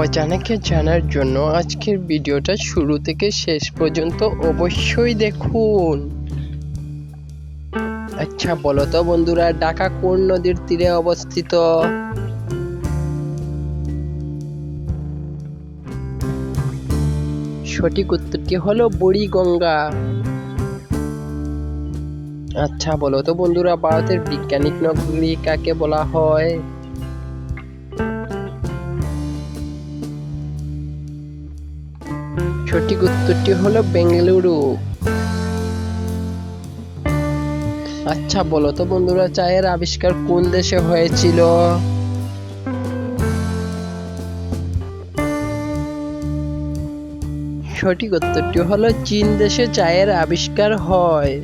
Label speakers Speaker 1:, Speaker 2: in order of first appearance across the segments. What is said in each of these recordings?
Speaker 1: অজানাকে জানার জন্য আজকের ভিডিওটা শুরু থেকে শেষ পর্যন্ত অবশ্যই দেখুন। আচ্ছা বলো তো বন্ধুরা, ঢাকা কোন নদীর তীরে অবস্থিত? সঠিক উত্তরটি হলো বুড়িগঙ্গা। আচ্ছা বলো তো বন্ধুরা, ভারতের বিজ্ঞানিক নগরী কাকে বলা হয়? সঠিক উত্তরটি হলো বেঙ্গালুরু। আচ্ছা বলো তো বন্ধুরা, চায়ের আবিষ্কার কোন দেশে হয়েছিল? সঠিক উত্তরটি হলো চীন দেশে চায়ের আবিষ্কার হয়।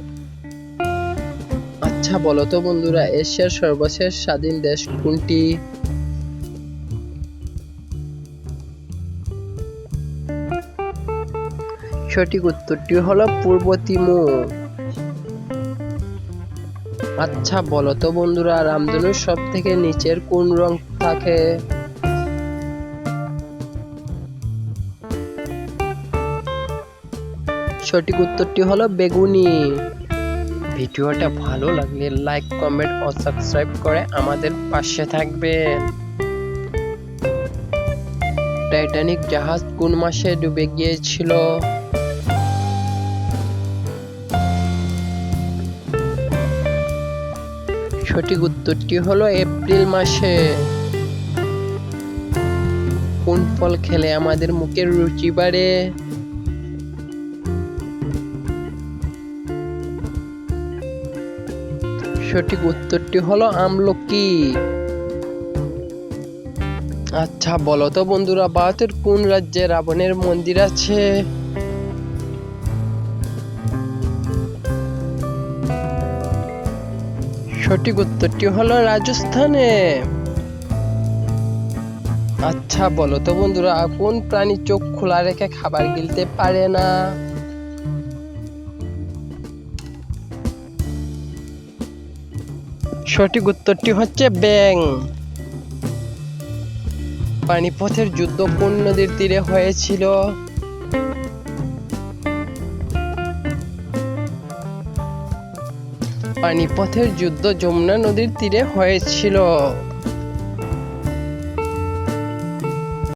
Speaker 1: আচ্ছা বলো তো বন্ধুরা, এশিয়ার সর্বশেষ স্বাধীন দেশ কোনটি? সঠিক উত্তরটি হলো পূর্ব তিমুর। আচ্ছা বলো তো বন্ধুরা, রামধনুর সব থেকে নিচের কোন রং থাকে? সঠিক উত্তরটি হলো বেগুনি। ভিডিওটা ভালো লাগলে লাইক কমেন্ট ও সাবস্ক্রাইব করে আমাদের পাশে থাকবেন। টাইটানিক জাহাজ কোন মাসে ডুবে গিয়েছিল? সঠিক উত্তরটি হলো এপ্রিল মাসে। কোন ফল খেলে আমাদের মুখের রুচি বাড়ে? সঠিক উত্তরটি হলো আমলকি। আচ্ছা বলো তো বন্ধুরা, ভারতের কোন রাজ্যে রাবণের মন্দির আছে? সঠিক উত্তরটি হলো রাজস্থানে। আচ্ছা বলো তো বন্ধুরা, কোন প্রাণী চোখ খোলা রেখে খাবার গিলতে পারে না? সঠিক উত্তরটি হচ্ছে ব্যাং পানিপথের যুদ্ধ কোন নদীর তীরে হয়েছিল? পানিপথের যুদ্ধ যমুনা নদীর তীরে হয়েছিল।